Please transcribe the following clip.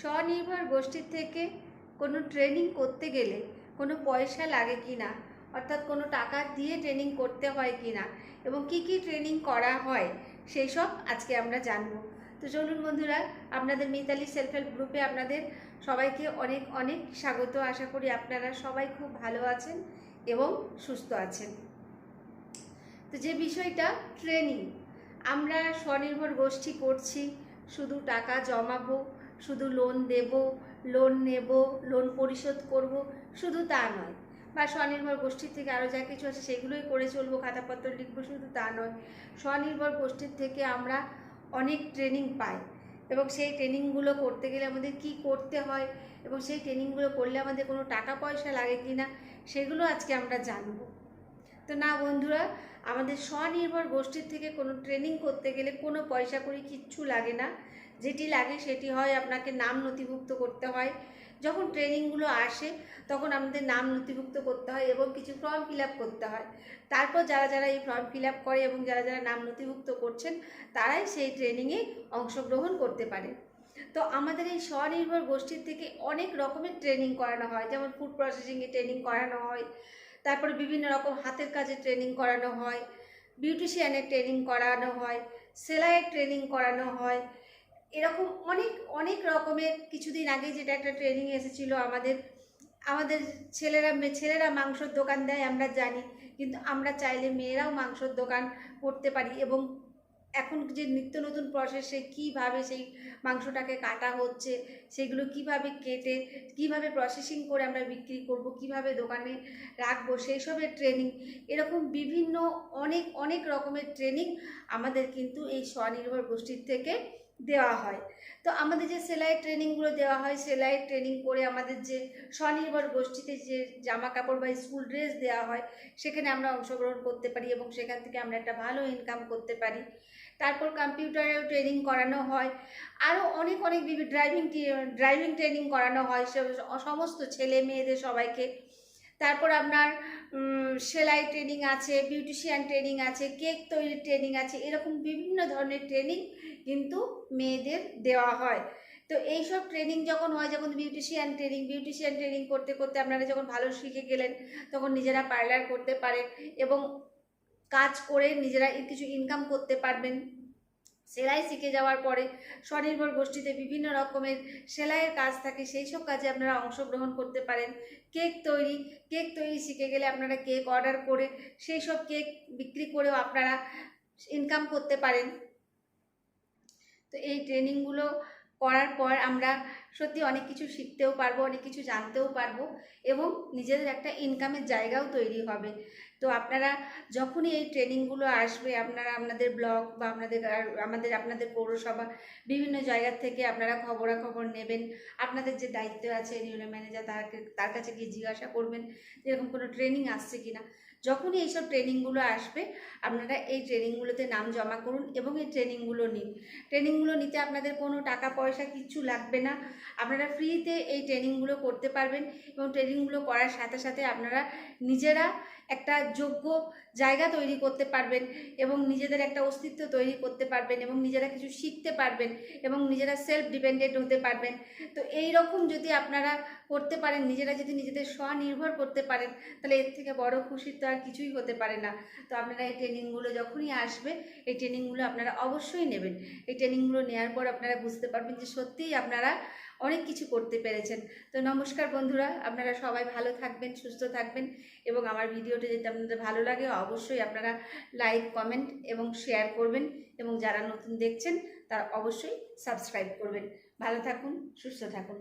স্বনির্ভর গোষ্ঠীর থেকে কোনো ট্রেনিং করতে গেলে কোনো পয়সা লাগে কি না অর্থাৎ কোনো টাকা দিয়ে ট্রেনিং করতে হয় কি না এবং কি কি ট্রেনিং করা হয়, সেই সব আজকে আমরা জানব। তো চলুন বন্ধুরা, আপনাদের মিতালি সেলফ হেল্প গ্রুপে আপনাদের সবাইকে অনেক অনেক স্বাগত। আশা করি আপনারা সবাই খুব ভালো আছেন এবং সুস্থ আছেন। তো যে বিষয়টা ট্রেনিং আমরা স্বনির্ভর গোষ্ঠী করছি, শুধু টাকা জমাবো শুধু লোন দেব লোন নেব লোন পরিশোধ করব, শুধু তা নয়। বা স্বনির্ভর গোষ্ঠীর থেকে আরও যা কিছু আছে সেগুলোই করে চলবো, খাতাপত্র লিখব, শুধু তা নয়। স্বনির্ভর গোষ্ঠীর থেকে আমরা অনেক ট্রেনিং পাই এবং সেই ট্রেনিংগুলো করতে গেলে আমাদের কি করতে হয় এবং সেই ট্রেনিংগুলো করলে আমাদের কোনো টাকা পয়সা লাগে কি না সেগুলো আজকে আমরা জানব। তো না বন্ধুরা আমাদের স্বনির্ভর গোষ্ঠীর থেকে কোনো ট্রেনিং করতে গেলে কোনো পয়সা করি কিচ্ছু লাগে না। যেটি লাগে সেটি হয় আপনাকে নাম নথিভুক্ত করতে হয়। যখন ট্রেনিংগুলো আসে, তখন আমাদের নাম নথিভুক্ত করতে হয় এবং কিছু ফর্ম ফিল করতে হয়। তারপর যারা যারা এই ফর্ম ফিল করে এবং যারা যারা নাম নথিভুক্ত করছেন, তারাই সেই ট্রেনিংয়ে অংশগ্রহণ করতে পারে। তো আমাদের এই স্বনির্ভর গোষ্ঠীর থেকে অনেক রকমের ট্রেনিং করানো হয়। যেমন ফুড প্রসেসিংয়ে ট্রেনিং করানো হয় তারপরে বিভিন্ন রকম হাতের কাজে ট্রেনিং করানো হয় বিউটিশিয়ানের ট্রেনিং করানো হয়, সেলাইয়ের ট্রেনিং করানো হয়। এরকম অনেক অনেক রকমের কিছুদিন আগে যেটা একটা ট্রেনিং এসেছিল আমাদের আমাদের ছেলেরা ছেলেরা মাংসর দোকান দেয়, আমরা জানি। কিন্তু আমরা চাইলে মেয়েরাও মাংসর দোকান করতে পারি এবং এখন যে নিত্য নতুন প্রসেসে কীভাবে সেই মাংসটাকে কাটা হচ্ছে, সেগুলো কীভাবে কেটে, কীভাবে প্রসেসিং করে আমরা বিক্রি করব, কীভাবে দোকানে রাখব সেই সবের ট্রেনিং এরকম বিভিন্ন অনেক অনেক রকমের ট্রেনিং আমাদের কিন্তু এই স্বনির্ভর গোষ্ঠীর থেকে দেওয়া হয়। তো আমাদের যে সেলাইয়ের ট্রেনিংগুলো দেওয়া হয় সেলাইয়ের ট্রেনিং করে আমাদের যে স্বনির্ভর গোষ্ঠীতে যে জামা কাপড় বা স্কুল ড্রেস দেওয়া হয়, সেখানে আমরা অংশগ্রহণ করতে পারি এবং সেখান থেকে আমরা একটা ভালো ইনকাম করতে পারি। তারপর কম্পিউটারেও ট্রেনিং করানো হয়। আরও অনেক অনেক, বিভিন্ন ড্রাইভিং ড্রাইভিং ট্রেনিং করানো হয়। সমস্ত ছেলে মেয়েদের সবাইকে তারপর আপনার সেলাই ট্রেনিং আছে বিউটিশিয়ান ট্রেনিং আছে কেক তৈরির ট্রেনিং আছে, এরকম বিভিন্ন ধরনের ট্রেনিং কিন্তু মেয়েদের দেওয়া হয়। তো এইসব ট্রেনিং যখন হয়, যখন বিউটিশিয়ান ট্রেনিং বিউটিশিয়ান ট্রেনিং করতে করতে আপনারা যখন ভালো শিখে গেলেন, তখন নিজেরা পার্লার করতে পারেন এবং কাজ করে নিজেরা কিছু ইনকাম করতে পারবেন। সেলাই শিখে যাওয়ার পরে স্বনির্ভর গোষ্ঠীতে বিভিন্ন রকমের সেলাইয়ের কাজ থাকে, সেই সব কাজে আপনারা অংশগ্রহণ করতে পারেন। কেক তৈরি কেক তৈরি শিখে গেলে আপনারা কেক অর্ডার করে সেই সব কেক বিক্রি করেও আপনারা ইনকাম করতে পারেন। তো এই ট্রেনিংগুলো করার পর আমরা সত্যি অনেক কিছু শিখতেও পারব, অনেক কিছু জানতেও পারব এবং নিজেদের একটা ইনকামের জায়গাও তৈরি হবে। তো আপনারা যখনই এই ট্রেনিংগুলো আসবে, আপনারা আপনাদের ব্লগ বা আপনাদের আমাদের, আপনাদের পৌরসভা বিভিন্ন জায়গার থেকে আপনারা খবরাখবর নেবেন। আপনাদের যে দায়িত্ব আছে ইউনিয়ন ম্যানেজার তাকে, তার কাছে গিয়ে জিজ্ঞাসা করবেন এরকম কোনো ট্রেনিং আসছে কিনা। যখনই এইসব ট্রেনিংগুলো আসবে, আপনারা এই ট্রেনিংগুলোতে নাম জমা করুন এবং এই ট্রেনিংগুলো নিন। ট্রেনিংগুলো নিতে আপনাদের কোনো টাকা, পয়সা কিচ্ছু লাগবে না। আপনারা ফ্রিতে এই ট্রেনিংগুলো করতে পারবেন এবং ট্রেনিংগুলো করার সাথে সাথে আপনারা নিজেরা একটা যোগ্য জায়গা তৈরি করতে পারবেন এবং নিজেদের একটা অস্তিত্ব তৈরি করতে পারবেন এবং নিজেরা কিছু শিখতে পারবেন এবং নিজেরা সেলফ ডিপেন্ডেন্ট হতে পারবেন। তো এই রকম যদি আপনারা করতে পারেন, নিজেরা যদি নিজেদের স্বনির্ভর করতে পারেন, তাহলে এর থেকে বড় খুশির তো আর কিছুই হতে পারে না। তো আপনারা এই ট্রেনিংগুলো যখনই আসবে, এই ট্রেনিংগুলো আপনারা অবশ্যই নেবেন। এই ট্রেনিংগুলো নেওয়ার পর আপনারা বুঝতে পারবেন যে সত্যিই আপনারা অনেক কিছু করতে পেরেছেন। তো নমস্কার বন্ধুরা, আপনারা সবাই ভালো থাকবেন, সুস্থ থাকবেন এবং আমার ভিডিওটা যদি আপনাদের ভালো লাগে, অবশ্যই আপনারা লাইক, কমেন্ট এবং শেয়ার করবেন এবং যারা নতুন দেখছেন, তারা অবশ্যই সাবস্ক্রাইব করবেন। ভালো থাকুন, সুস্থ থাকুন।